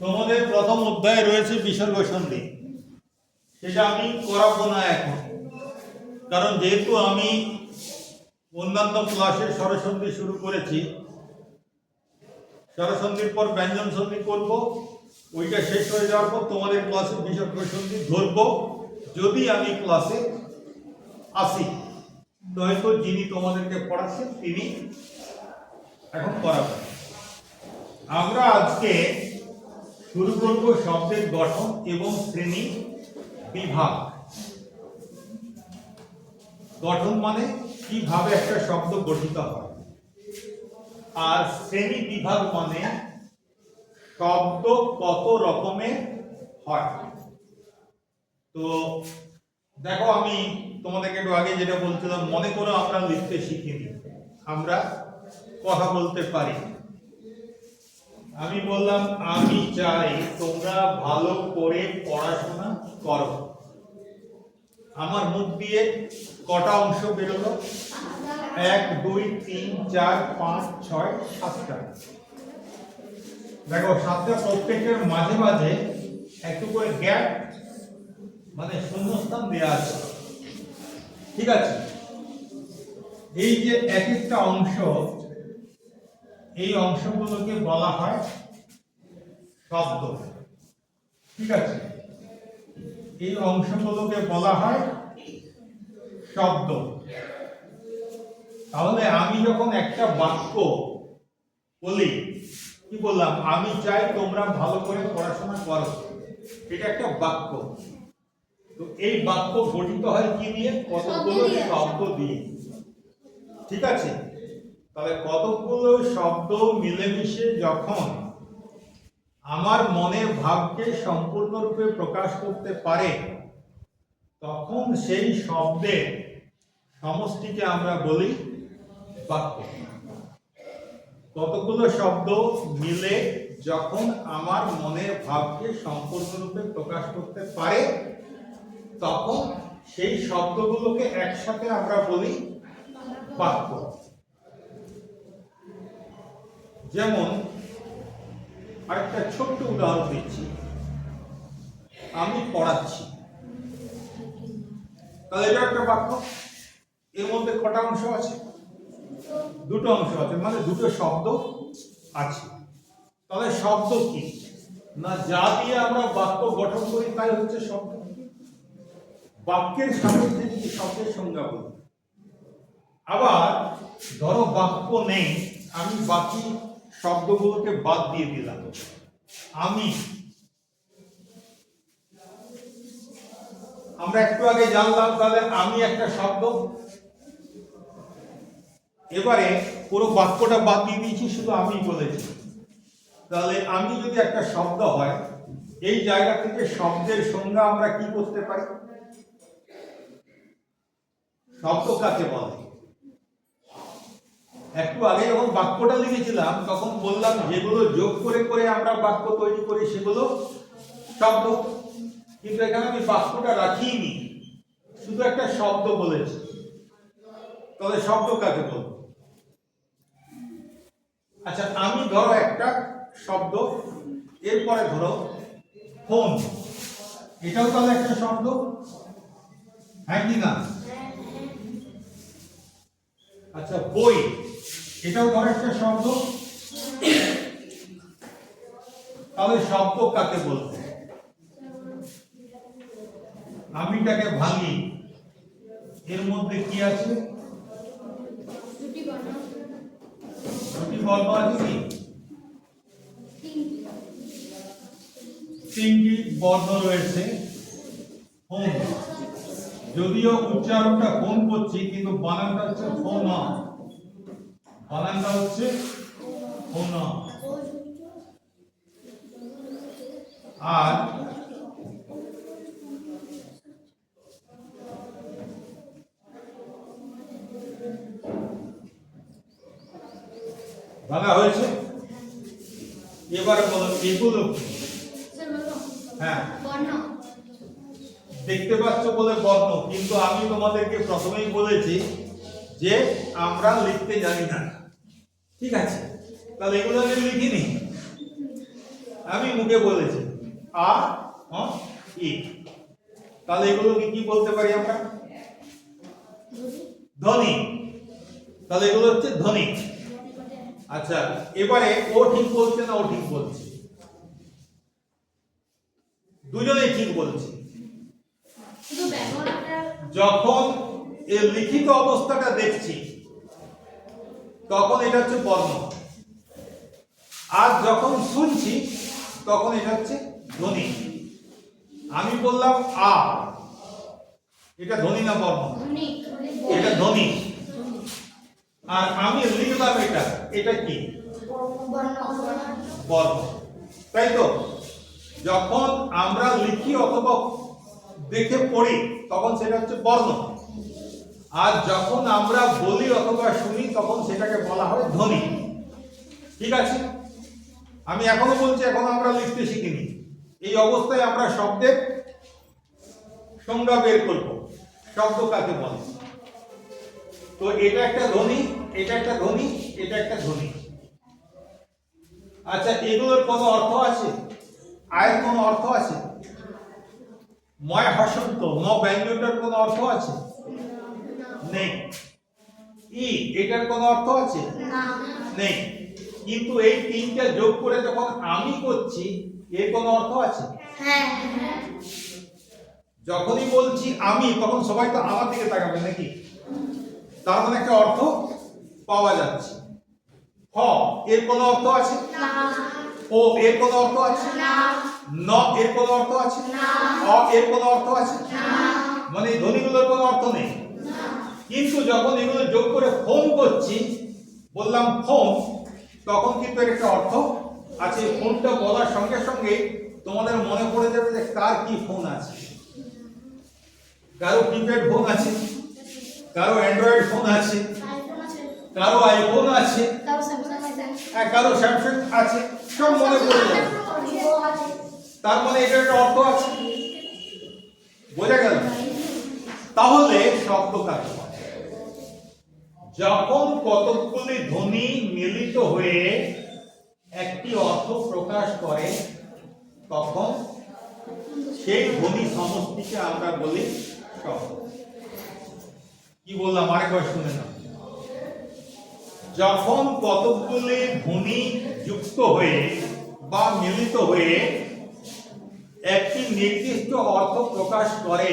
তোমাদের প্রথম অধ্যায়ে রয়েছে বিসর্গ সন্ধি সেটা আমি করাবো না এখন। কারণ যেহেতু আমি অন্যান্য ক্লাসে স্বরসন্ধি শুরু করেছি স্বরসন্ধির পর ব্যঞ্জন সন্ধি করব, ওইটা শেষ হয়ে যাওয়ার পর তোমাদের ক্লাসে বিসর্গ সন্ধি ধরবো, যদি আমি ক্লাসে আসি। নয়তো যিনি তোমাদেরকে পড়াচ্ছেন, তিনি এখন পড়াবেন। আমরা আজকে শুরু করব শব্দের গঠন এবং শ্রেণি বিভাগ। গঠন মানে কীভাবে একটা শব্দ গঠিত হয়। আর শ্রেণি বিভাগ মানে শব্দ কত রকমের হয়। তো দেখো, আমি তোমাদেরকে একটু আগে যেটা বলছিলাম, মনে করো আমরা লিখতে শিখিনি। আমরা কথা বলতে পারি আমি বললাম, আমি চাই তোমরা ভালো করে পড়াশোনা করো। আমার মুখ দিয়ে কটা অংশ বেরোলো? এক, দুই, তিন, চার, পাঁচ, ছয়, সাতটা। দেখো, সাতটা প্রত্যেকের মাঝে মাঝে একটু করে গ্যাপ মানে শূন্যস্থান দেওয়া আছে। ঠিক আছে? এই যে এক একটা অংশ এই অংশগুলোকে বলা হয় শব্দ। ঠিক আছে? এই অংশগুলোকে বলা হয় শব্দ। তাহলে আমি যখন একটা বাক্য বলি কি বললাম? আমি চাই তোমরা ভালো করে পড়াশোনা করো। এটা একটা বাক্য। তো এই বাক্য গঠিত হয় কি দিয়ে? কতগুলো। শব্দ দিয়ে। ঠিক আছে? তাহলে কতগুলো শব্দ মিলেমিশে যখন আমার মনের ভাবকে সম্পূর্ণরূপে প্রকাশ করতে পারে, তখন সেই শব্দের সমষ্টিকে আমরা বলি বাক্য। কতগুলো শব্দ মিলে যখন আমার মনের ভাবকে সম্পূর্ণরূপে প্রকাশ করতে পারে, তখন সেই শব্দগুলোকে একসাথে আমরা বলি বাক্য। যেমন আরেকটা ছোট্ট উদাহরণ দিচ্ছি। আমি পড়াচ্ছি। তাহলে এটা একটা বাক্য। এর মধ্যে কটা অংশ আছে? দুটো অংশ আছে মানে দুটো শব্দ আছে। তাহলে শব্দ কি? না, যা দিয়ে আমরা বাক্য গঠন করি তাই হচ্ছে শব্দ। বাক্যের সাপেক্ষে যদি শব্দের সংজ্ঞা বলি। আবার, ধরো বাক্য নেই, আমি বাকি শব্দগুলোকে বাদ দিয়ে দিলাম। আমি। আমরা একটু আগে জানলাম তাহলে আমি একটা শব্দ। এবারে পুরো বাক্যটা বাদ দিয়ে দিয়েছি, শুধু আমি বলেছি। তাহলে আমি যদি একটা শব্দ হয়, এই জায়গা থেকে শব্দের সংজ্ঞা আমরা কি করতে পারি? শব্দ কাকে বলে? একটু আগে যখন বাক্যটা লিখেছিলাম, তখন বললাম, যেগুলো যোগ করে করে আমরা বাক্য তৈরি করি, সেগুলো শব্দ। কিন্তু এখানে আমি বাক্যটা রাখিনি। শুধু একটা শব্দ বলেছি। তাহলে শব্দ কাকে বলব? আচ্ছা আমি ধরো একটা শব্দ, এরপরে ধরো ফোন। এটাও তাহলে একটা শব্দ? হ্যাঁ কি না? আচ্ছা বই। এটাও ধরো একটা শব্দ? তাহলে শব্দ কাকে বলব? আমিটাকে ভাঙি। এর মধ্যে কি আছে? দুটি বর্ণ। আছে কি? তিনটি। বর্ণ রয়েছে। ফোন যদিও উচ্চারণটা ফোন করছি কিন্তু বানানটা হচ্ছে ফোন বানানটা হচ্ছে ফোন আর ভাঙা হয়েছে? এবার বলো এগুলো হ্যাঁ। বর্ণ। দেখতে পাচ্ছ বলে বর্ণ, কিন্তু আমি তোমাদেরকে প্রথমেই বলেছি যে আমরা লিখতে জানি না। ঠিক আছে? তাহলে এগুলো আমি লিখিনি। আমি মুখে বলেছি। আ ই। তাহলে এগুলোকে কি বলতে পারি আমরা? ধ্বনি। তাহলে এগুলো হচ্ছে ধ্বনি। আচ্ছা এবারে ও ঠিক বলছে না ও ঠিক বলছে? দুজনেই ঠিক বলছে। যখন এর লিখিত অবস্থাটা দেখছি তখন এটা হচ্ছে বর্ণ। আর যখন শুনছি তখন এটা হচ্ছে ধ্বনি। আমি বললাম আ। এটা ধ্বনি না বর্ণ? এটা ধ্বনি। আর আমি লিখলাম এটা। এটা কি? বর্ণ। তাই তো? যখন আমরা লিখি অথবা দেখে পড়ি, তখন সেটা হচ্ছে বর্ণ। আর যখন আমরা বলি অথবা শুনি, তখন সেটাকে বলা হয় ধ্বনি। ঠিক আছে? আমি এখনও বলছি, এখন আমরা লিখতে শিখিনি। এই অবস্থায় আমরা শব্দের সংজ্ঞা বের করব। শব্দ কাকে বলে? তো এটা একটা ধ্বনি, এটা একটা ধ্বনি, এটা একটা ধ্বনি। আচ্ছা এগুলোর কোনো অর্থ আছে? আয়ের কোনো অর্থ আছে? ময় হসন্ত ম ব্যঞ্জনটার কোনো অর্থ আছে? নেই। ই এটার কোনো অর্থ আছে? নেই। কিন্তু এই তিনটা যোগ করে যখন আমি করছি এর কোনো অর্থ আছে? যখনই বলছি আমি তখন সবাই তো আমার দিকে তাকাবে নাকি? তার মানে একটা অর্থ পাওয়া যাচ্ছে। হ এর কোনো অর্থ আছে? ও এর কোনো অর্থ আছে? ন। এর কোনো অর্থ আছে? অ এর কোনো অর্থ আছে? মানে ধ্বনিগুলোর কোনো অর্থ নেই। কিন্তু যখন এগুলো যোগ করে ফোন করছি বললাম ফোন তখন কিন্তু এর একটা অর্থ আছে। ফোনটা বলার সঙ্গে সঙ্গে তোমাদের মনে পড়ে যাবে যে কার কি ফোন আছে। কারও কিপ্যাড ফোন আছে কারও অ্যান্ড্রয়েড ফোন আছে কারও আইফোন আছে কারও স্যামসাং আছে। সব মনে পড়ে যাবে। তার মানে এটা একটা অর্থ আছে। বোঝা গেল? তাহলে শব্দ কাকে যখন কতকগুলি ধ্বনি মিলিত হয়ে একটি অর্থ প্রকাশ করে, তখন সেই ধ্বনি সমষ্টিকে আমরা বলি শব্দ। কি বললাম? আরেকবার শুনে না যখন কতকগুলি ধ্বনি যুক্ত হয়ে বা মিলিত হয়ে একটি নির্দিষ্ট অর্থ প্রকাশ করে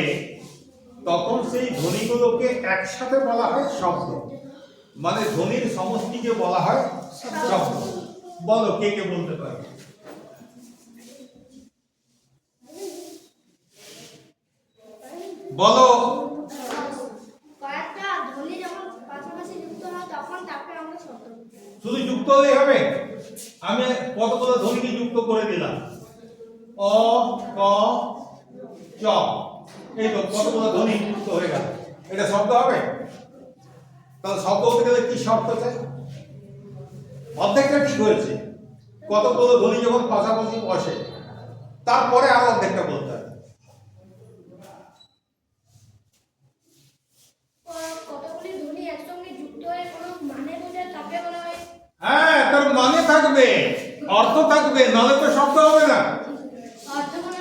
তখন সেই ধ্বনিগুলোকে একসাথে বলা হয় শব্দ। মানে ধ্বনির সমষ্টিকে বলা হয় শব্দ। বলো কে কে বলতে পারে? বলো। শুধু যুক্ত হলেই হবে? আমি কতগুলো ধ্বনিকে যুক্ত করে দিলাম? অ ক চ। এই তো কতগুলো ধ্বনি যুক্ত হয়ে গেল। এটা শব্দ হবে? তাহলে শব্দ হতে গেলে কি শর্ত চাই অর্ধেকটা ঠিক হয়েছে। কতগুলো ধ্বনি যখন পাশাপাশি বসে তারপরে আরও অর্ধেকটা বলতে হবে। হয়ে মানে হয় তার মানে থাকবে। অর্থ থাকবে নাহলে তো শব্দ হবে না অর্থ কোনো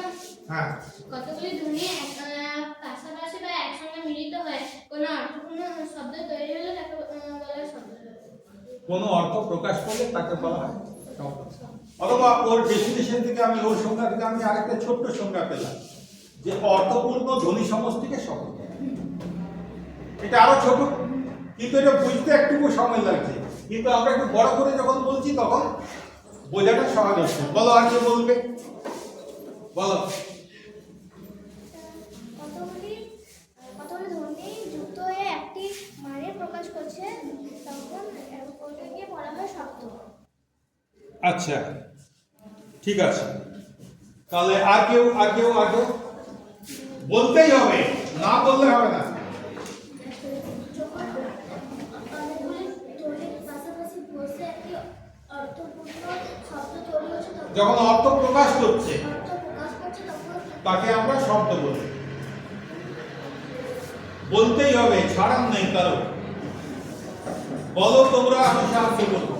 হ্যাঁ কতগুলি ধ্বনি এক- আহ, পাশাপাশি বা একসঙ্গে মিলিত হয় কোনো অর্থপূর্ণ শব্দ তৈরি হলে তাকে আহ, বলা হয় শব্দ প্রকাশ করলে তাকে বলা হয়। অথবা ওর ডেফিনেশন থেকে আমি ওর সংজ্ঞা থেকে আমি আরেকটা ছোট্ট সংজ্ঞা পেলাম যে অর্থপূর্ণ ধ্বনি সমষ্টিকে শব্দ এটা আরও ছোট কিন্তু এটা বুঝতে একটুকু সময় লাগছে। কিন্তু আমরা একটু বড় করে যখন বলছি তখন বোঝাটা সহজ হচ্ছে। বলো আর কি বলবে? বলো। কতগুলি কতগুলি ধ্বনি যুক্ত হয়ে একটি মানে প্রকাশ করছে তখন ওটাকে বলা হয় শব্দ আচ্ছা ঠিক আছে। তাহলে আর কেউ আর কেউ আর কেউ? বলতেই হবে, না বললে হবে না। যখন অর্থ প্রকাশ করছে, তাকে আমরা শব্দ বলি। বলতেই হবে ছাড়ান নেই কারও। বলো তোমরা আমি সাহায্য করব।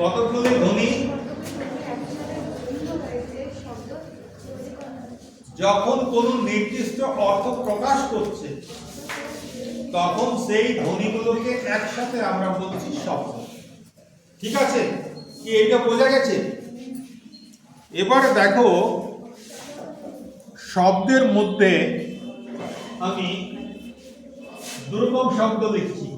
কতগুলি ধ্বনি যখন কোন নির্দিষ্ট অর্থ প্রকাশ করছে, তখন সেই ধ্বনিগুলোকে একসাথে আমরা বলছি শব্দ। ঠিক আছে? কি এটা বোঝা গেছে? এবার দেখো, শব্দের মধ্যে আমি দুর্গম শব্দ লিখছি।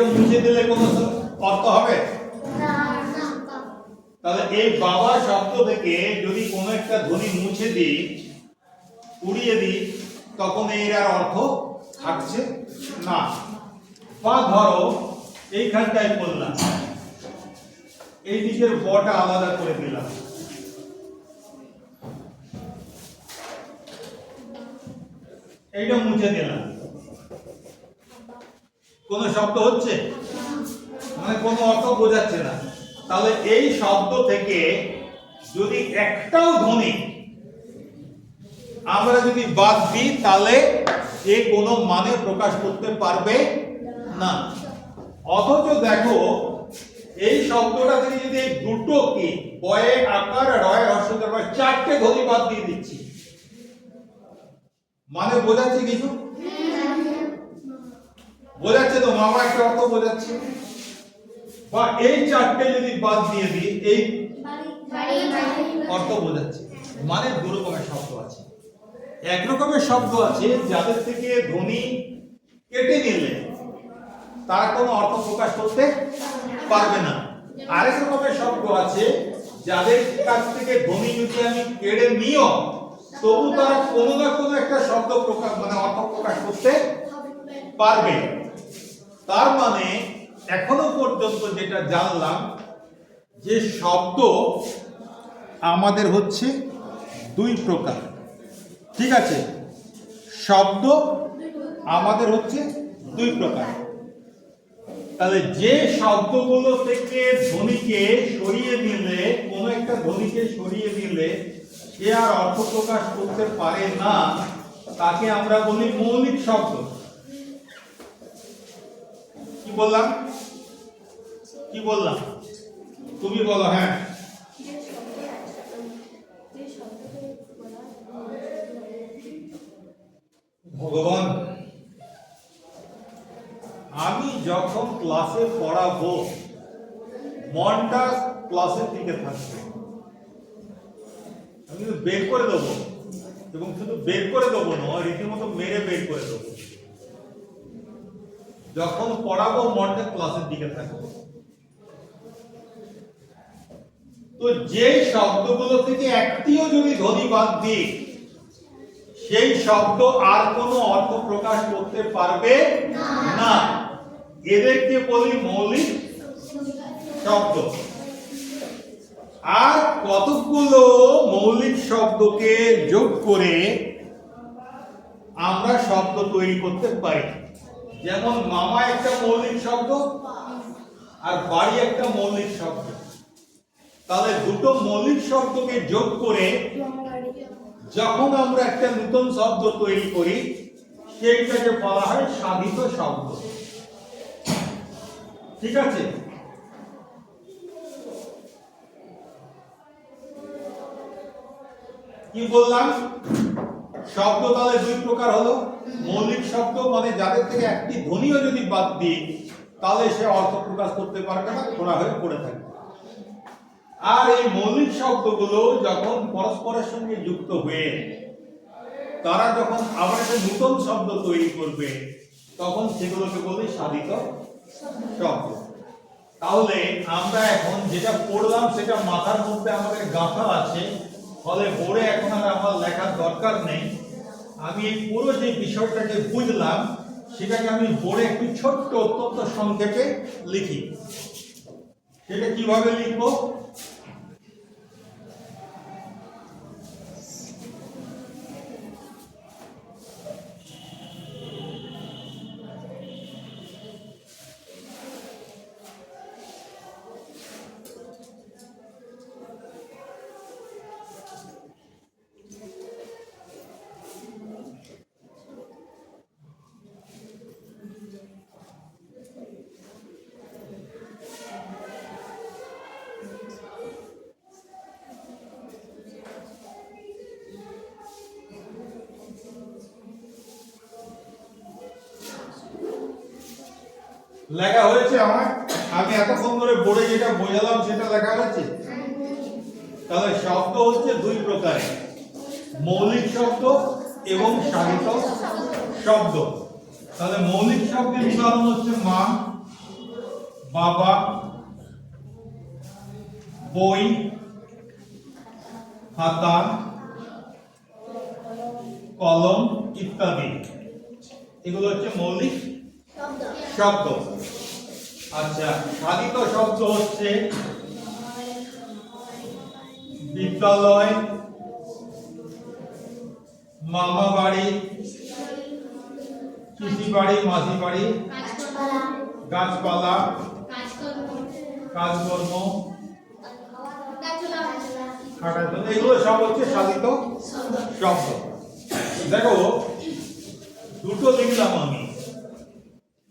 এটা মুছে দিলে কোনো অর্থ হবে? তাহলে এই বাবা শব্দ থেকে যদি কোনো একটা ধ্বনি মুছে দিই উড়িয়ে দিই তখন এর আর অর্থ থাকছে না। বা ধরো এইখানটায় করলাম এই দিকের বটা আলাদা করে দিলাম এইটা মুছে দিলাম। কোন শব্দ হচ্ছে? মানে কোনো অর্থ বোঝাচ্ছে না। তাহলে এই শব্দ থেকে যদি একটাও ধ্বনি আমরা যদি বাদ দিই, তাহলে এ কোনো মানে প্রকাশ করতে পারবে না। অথচ দেখো, এই শব্দটা থেকে যদি দুটো কি বয়ে, আকার রয় রয় চারটে ধ্বনি বাদ দিয়ে দিচ্ছি। মানে বোঝাচ্ছে কিছু? বোঝাচ্ছে তো মামা একটা অর্থ বোঝাচ্ছে। বা এই চারটে যদি বাদ দিয়ে দিই, এই অর্থ বোঝাচ্ছে। মানে দু রকমের শব্দ আছে। এক রকমের শব্দ আছে, যাদের থেকে ধ্বনি কেটে নিলে তারা কোনো অর্থ প্রকাশ করতে পারবে না। আরেক রকমের শব্দ আছে, যাদের কাছ থেকে ধ্বনি যদি আমি কেড়ে নিও, তবু তারা কোনো না কোনো একটা শব্দ প্রকাশ মানে অর্থ প্রকাশ করতে পারবে। তার মানে এখনও পর্যন্ত যেটা জানলাম, যে শব্দ আমাদের হচ্ছে দুই প্রকার। ঠিক আছে? শব্দ আমাদের হচ্ছে দুই প্রকার। তাহলে যে শব্দগুলো থেকে ধ্বনিকে সরিয়ে দিলে কোন একটা ধ্বনিকে সরিয়ে দিলে সে আর অর্থ প্রকাশ করতে পারে না, তাকে আমরা বলি মৌলিক শব্দ। কি বললাম? কি বললাম? তুমি বলো হ্যাঁ। ভগবান, আমি যখন ক্লাসে পড়াবো, মনটা ক্লাসের দিকে থাকবে। আমি কিন্তু বের করে দেবো, এবং শুধু বের করে দেবো না রীতিমতো মেরে বের করে দেবো। যখন পড়াবো মনটা ক্লাসের দিকে থাকবে। তো যে শব্দগুলো থেকে একটিও যদি ধ্বনি বাদ দিই, সেই শব্দ আর কোনো অর্থ প্রকাশ করতে পারবে না। এদেরকে বলি মৌলিক শব্দ। আর কতগুলো মৌলিক শব্দকে যোগ করে আমরা শব্দ তৈরি করতে পারি? যেমন মামা একটা মৌলিক শব্দ আর বাড়ি একটা মৌলিক শব্দ। তাহলে দুটো মৌলিক শব্দকে যোগ করে যখন আমরা একটা নতুন শব্দ তৈরি করি, সেইটাকে বলা হয় সাধিত শব্দ। ঠিক আছে? কি বললাম? শব্দ তাহলে দুই প্রকার হলো। মৌলিক শব্দ মানে যাদের থেকে একটি ধ্বনিও যদি বাদ দিই, তাহলে সে অর্থ প্রকাশ করতে পারবে না খোলা হয়ে পড়ে থাকবে। আর এই মৌলিক শব্দগুলো যখন পরস্পরের সঙ্গে যুক্ত হয়ে, তারা যখন আবার একটা নতুন শব্দ তৈরি করবে, তখন সেগুলোকে বলি সাধিত শব্দ। তাহলে আমরা এখন যেটা পড়লাম, সেটা মাথার মধ্যে আমাদের গাঁথা আছে। ফলে বোর্ডে এখন আর আমার লেখার দরকার নেই। আমি এই পুরো যে বিষয়টাকে বুঝলাম, সেটাকে আমি বলে একটু ছোট্ট অত্যন্ত সংক্ষেপে লিখি। সেটা কীভাবে লিখব? লেখা হয়েছে আমার? আমি এতক্ষণ ধরে বোর্ডে যেটা বোঝালাম সেটা লেখা হয়েছে? তাহলে শব্দ হচ্ছে দুই প্রকারের। মৌলিক শব্দ এবং সাহিত্য শব্দ। তাহলে মৌলিক শব্দের উদাহরণ হচ্ছে মা বাবা বই খাতা কলম ইত্যাদি। এগুলো হচ্ছে মৌলিক শব্দ। আচ্ছা সাধিত শব্দ হচ্ছে বিদ্যালয় মামা বাড়ি কৃষি বাড়ি মাসি বাড়ি গাছপালা কাজকর্ম। এগুলো সব হচ্ছে সাধিত শব্দ। দেখো দুটো লিখলাম আমি।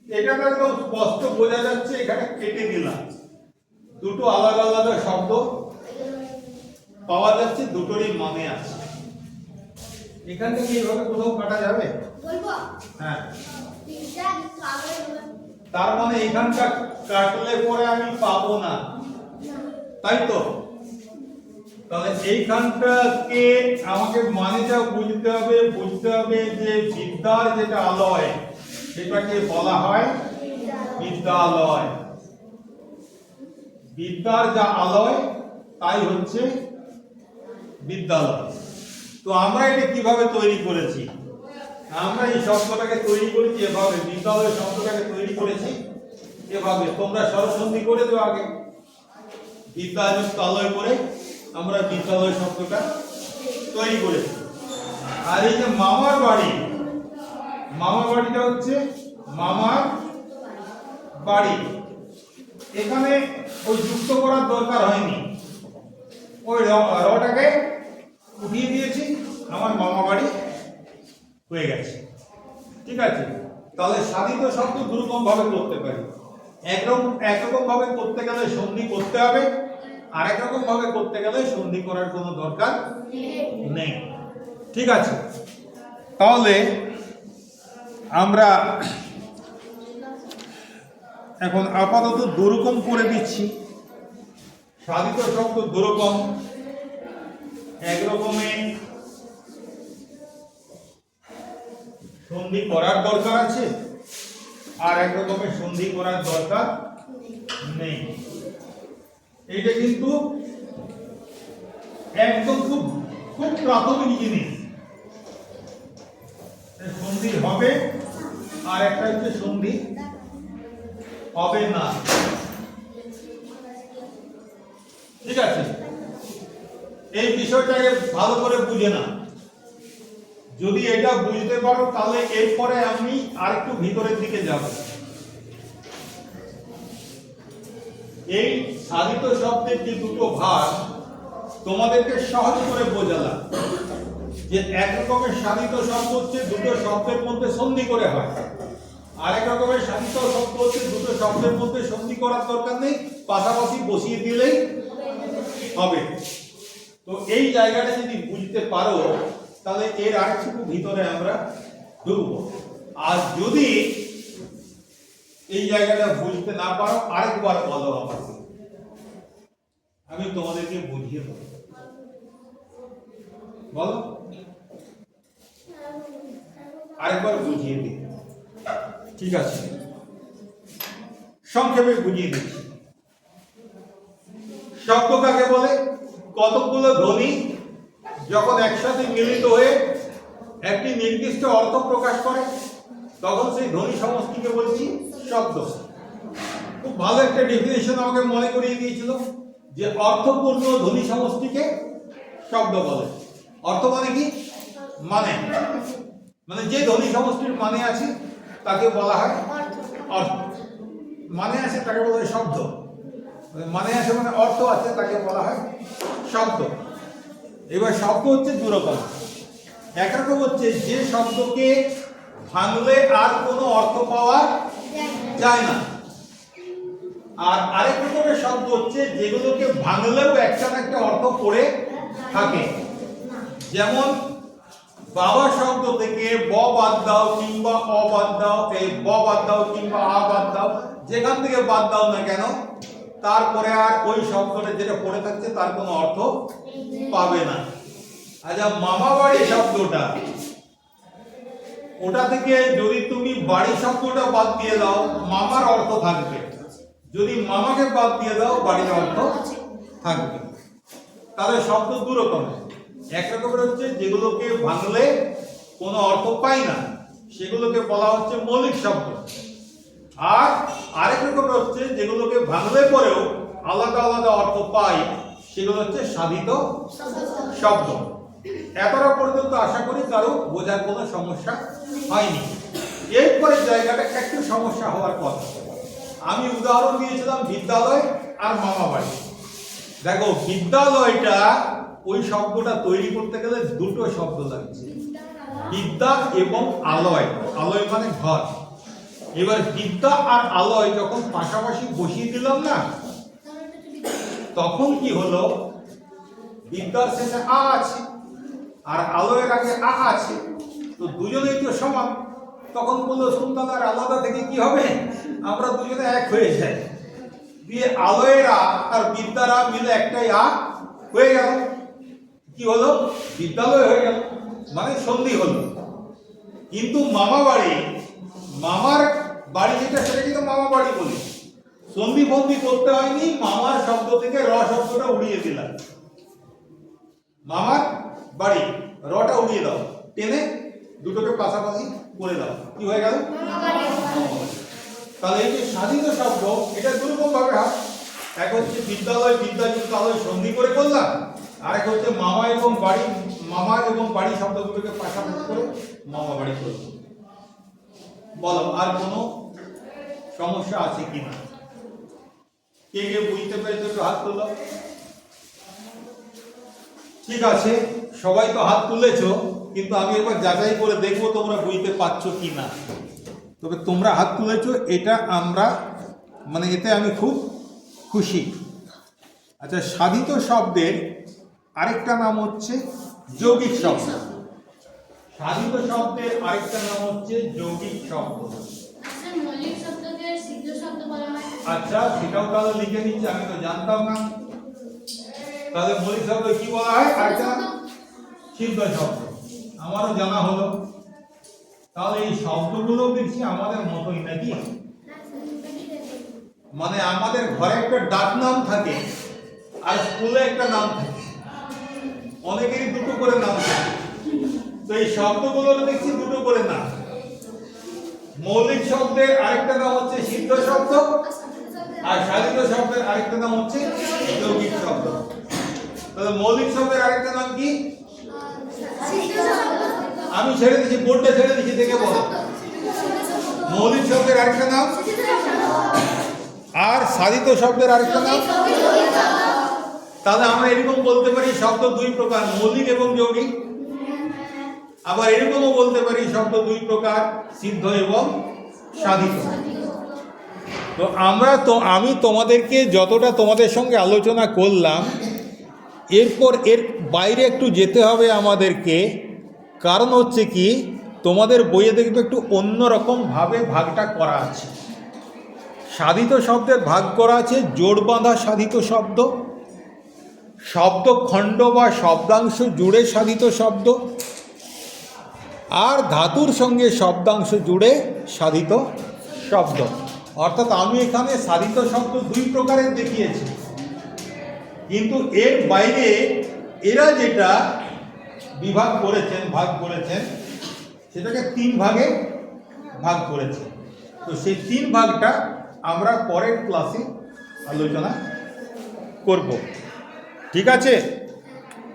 এটা তো স্পষ্ট বোঝা যাচ্ছে এখানে কেটে দিলাম দুটো আলাদা আলাদা শব্দ। পাওয়া যাচ্ছে দুটোরই মানে আছে। এখান থেকে এইভাবে কোথাও কাটা যাবে? হ্যাঁ। তার মানে এখানটা কাটলে পরে আমি পাবো না। তাই তো? তাহলে এইখানটাকে আমাকে মানেটা বুঝতে হবে বুঝতে হবে যে বিদ্যার যেটা আলয় সেটাকে বলা হয় বিদ্যালয়। বিদ্যার যা আলয়, তাই হচ্ছে বিদ্যালয়। তো আমরা এটা কীভাবে তৈরি করেছি? আমরা এই শব্দটাকে তৈরি করেছি এভাবে, বিদ্যালয় শব্দটাকে তৈরি করেছি এভাবে। তোমরা সরসন্ধি করে দেও আগে। বিদ্যাযুক্ত আলয় করে আমরা বিদ্যালয় শব্দটা তৈরি করেছি। আর এই যে মামার বাড়ি মামার বাড়িটা হচ্ছে মামার বাড়ি। এখানে ওই যুক্ত করার দরকার হয়নি। ওই রটাকে উঠিয়ে দিয়েছি আমার মামা বাড়ি হয়ে গেছে। ঠিক আছে? তাহলে সাধিত শব্দ দুরকম ভাবে করতে পারি। একরকম একরকম ভাবে করতে গেলে সন্ধি করতে হবে আরেক রকম ভাবে করতে গেলে সন্ধি করার কোনো দরকার নেই। ঠিক আছে? তাহলে আমরা এখন আপাতত দুরকম করে দিচ্ছি। সাধিত শব্দ দুরকম। একরকমে সন্ধি করার দরকার আছে, আর একরকমে সন্ধি করার দরকার নেই। এইটা কিন্তু একদম খুব খুব প্রাথমিক জিনিস। সন্ধি হবে। আর একটা হচ্ছে সন্ধি। হবে না। ঠিক আছে? এই বিষয়টাকে ভালো করে বুঝে না যদি এটা বুঝতে পারো, তাহলে এরপরে আমি আর একটু ভিতরের দিকে যাব। এই সাধিত শব্দের যে দুটো ভাগ, তোমাদেরকে সহজ করে বোঝালাম। যে এক রকমের সাধিত শব্দ হচ্ছে দুটো শব্দের মধ্যে সন্ধি করে হয়। আরেক রকমের সাধিত শব্দ হচ্ছে দুটো শব্দের মধ্যে সন্ধি করার দরকার নেই, পাশাপাশি বসিয়ে দিলেই হবে। তো এই জায়গাটা যদি বুঝতে পারো, তাহলে এর আরেকটুকু ভিতরে আমরা ঢুকবো। আর যদি এই জায়গাটা বুঝতে না পারো, আরেকবার বলো আমাকে। আমি তোমাদেরকে বুঝিয়ে দেবো। বলো। আরেকবার বুঝিয়ে দিই। ঠিক আছে? সংক্ষেপে বুঝিয়ে দিচ্ছি শব্দ কাকে বলে? কতগুলো ধ্বনি যখন একসাথে মিলিত হয়ে একটি নির্দিষ্ট অর্থ প্রকাশ করে, তখন সেই ধ্বনি সমষ্টিকে বলছি শব্দ। খুব ভালো একটা ডেফিনেশন আমাকে মনে করিয়ে দিয়েছিল যে অর্থপূর্ণ ধ্বনি সমষ্টিকে শব্দ বলে। অর্থ মানে কি? মানে। মানে যে ধনী সমষ্টির মানে আছে তাকে বলা হয় অর্থ। মানে আছে তাকে বলা হয় শব্দ। মানে আছে মানে অর্থ আছে তাকে বলা হয় শব্দ। এবার শব্দ হচ্ছে দু রকম একরকম হচ্ছে যে শব্দকে ভাঙলে আর কোনো অর্থ পাওয়া যায় না। আর আরেক রকমের শব্দ হচ্ছে যেগুলোকে ভাঙলেও একটা না একটা অর্থ পড়ে থাকে। যেমন বাবা শব্দ থেকে ব বাদ দাও কিংবা অ বাদ দাও, এই ব বাদ দাও কিংবা আ বাদ দাও, যেখান থেকে বাদ দাও না কেন, তারপরে আর ওই শব্দটা যেটা পড়ে থাকছে তার কোনো অর্থ পাবে না। আচ্ছা মামা বাড়ি শব্দটা। ওটা থেকে যদি তুমি বাড়ি শব্দটা বাদ দিয়ে দাও, মামার অর্থ থাকবে। যদি মামাকে বাদ দিয়ে দাও, বাড়ির অর্থ থাকবে। তাহলে শব্দ দু রকমের এক রকমের হচ্ছে যেগুলোকে ভাঙলে কোনো অর্থ পাই না, সেগুলোকে বলা হচ্ছে মৌলিক শব্দ। আর আরেক রকমের হচ্ছে যেগুলোকে ভাঙলে পরেও আলাদা আলাদা অর্থ পাই সেগুলো হচ্ছে সাধিত শব্দ। এতটা পর্যন্ত আশা করি কারও বোঝার কোনো সমস্যা হয়নি। এরপরে জায়গাটা একটু সমস্যা হওয়ার কথা আমি উদাহরণ দিয়েছিলাম বিদ্যালয় আর মামা বাড়ি দেখো, বিদ্যালয়টা ওই শব্দটা তৈরি করতে গেলে দুটো শব্দ লাগছে। বিদ্যা এবং আলয়। আলয় মানে ঘর। এবার বিদ্যা আর আলয় যখন পাশাপাশি বসিয়ে দিলাম না, তখন কি হলো? বিদ্যার শেষে আ আছে আর আলোয়ের আগে আ আছে। তো দুজনেই তো সমান। তখন বলল সুলতান আর আলাদা থেকে কি হবে? আমরা দুজনে এক হয়ে যাই। দিয়ে আলোয়ের আর বিদ্যারা মিলে একটাই আ হয়ে গেল। কি হলো? বিদ্যালয় হয়ে গেল। মানে সন্ধি হলো। কিন্তু মামা বাড়ি, মামার বাড়ি যেটা, সেটা কিন্তু মামা বাড়ি বলি। সন্ধি বন্দি করতে হয়নি, মামার শব্দ থেকে র শব্দটা উড়িয়ে দিলাম। মামার বাড়ি, রটা উড়িয়ে দাও। টেনে দুটোকে পাশাপাশি করে দাও। কি হয়ে গেল? তাহলে এই যে স্বাধীন শব্দ, এটা দুরকম ভাবে হয়। এক হচ্ছে বিদ্যালয় বিদ্যাযুক্ত আলোয় সন্ধি করে করলাম। আর এক হচ্ছে মামা এবং বাড়ি, মামা এবং বাড়ি শব্দগুলোকে পাশাপাশি করে মামা বাড়ি করলাম বলো, আর কোনো সমস্যা আছে কিনা কে কে বুঝতে পেরেছ একটু হাত তুলো। ঠিক আছে, সবাই তো হাত তুলেছো, কিন্তু আমি একবার যাচাই করে দেখব তোমরা বুঝতে পারছ কি না। তবে তোমরা হাত তুলেছো, এটা আমরা মানে এতে আমি খুব খুশি। আচ্ছা সাধিত শব্দের আরেকটা নাম হচ্ছে যৌগিক শব্দ। সাধিত শব্দের আরেকটা নাম হচ্ছে যৌগিক শব্দ। আচ্ছা মৌলিক শব্দকে সিদ্ধ শব্দ বলা হয়। আচ্ছা সেটাও তাহলে লিখে নিচ্ছি আমি তো জানতাম না। তাহলে মৌলিক শব্দ কি বলা হয়? আরেকটা সিদ্ধ শব্দ। আমারও জানা হলো। তাহলে এই শব্দগুলো দেখছি আমাদের মতোই নাকি? মানে আমাদের ঘরে একটা ডাক নাম থাকে আর স্কুলে একটা নাম থাকে। অনেকেরই দুটো করে নাম তো এই শব্দগুলোর দেখছি দুটো করে নাম। মৌলিক শব্দের আরেকটা নাম হচ্ছে সিদ্ধ শব্দ, আর সাধিত শব্দের আরেকটা নাম হচ্ছে যৌগিক শব্দ। তাহলে মৌলিক শব্দের আরেকটা নাম কি? আমি ছেড়ে দিচ্ছি বোর্ডটা ছেড়ে দিচ্ছি দেখে বলো। মৌলিক শব্দের আরেকটা নাম? আর সাধিত শব্দের আরেকটা নাম? তাহলে আমরা এরকম বলতে পারি, শব্দ দুই প্রকার, মৌলিক এবং যৌগিক। আবার এরকমও বলতে পারি, শব্দ দুই প্রকার, সিদ্ধ এবং সাধিত। তো আমরা তো, আমি তোমাদেরকে যতটা তোমাদের সঙ্গে আলোচনা করলাম, এরপর এর বাইরে একটু যেতে হবে আমাদেরকে। কারণ হচ্ছে কি, তোমাদের বইয়ে দেখবে একটু অন্যরকম ভাবে ভাগটা করা আছে। সাধিত শব্দের ভাগ করা আছে, জোড় বাঁধা সাধিত শব্দ। শব্দ খণ্ড বা শব্দাংশ জুড়ে সাধিত শব্দ, আর ধাতুর সঙ্গে শব্দাংশ জুড়ে সাধিত শব্দ। অর্থাৎ আমি এখানে সাধিত শব্দ দুই প্রকারের দেখিয়েছি। কিন্তু এর বাইরে এরা যেটা বিভাগ করেছেন, ভাগ করেছেন, সেটাকে তিন ভাগে ভাগ করেছে। তো সেই তিন ভাগটা আমরা পরের ক্লাসে আলোচনা করব। ঠিক আছে?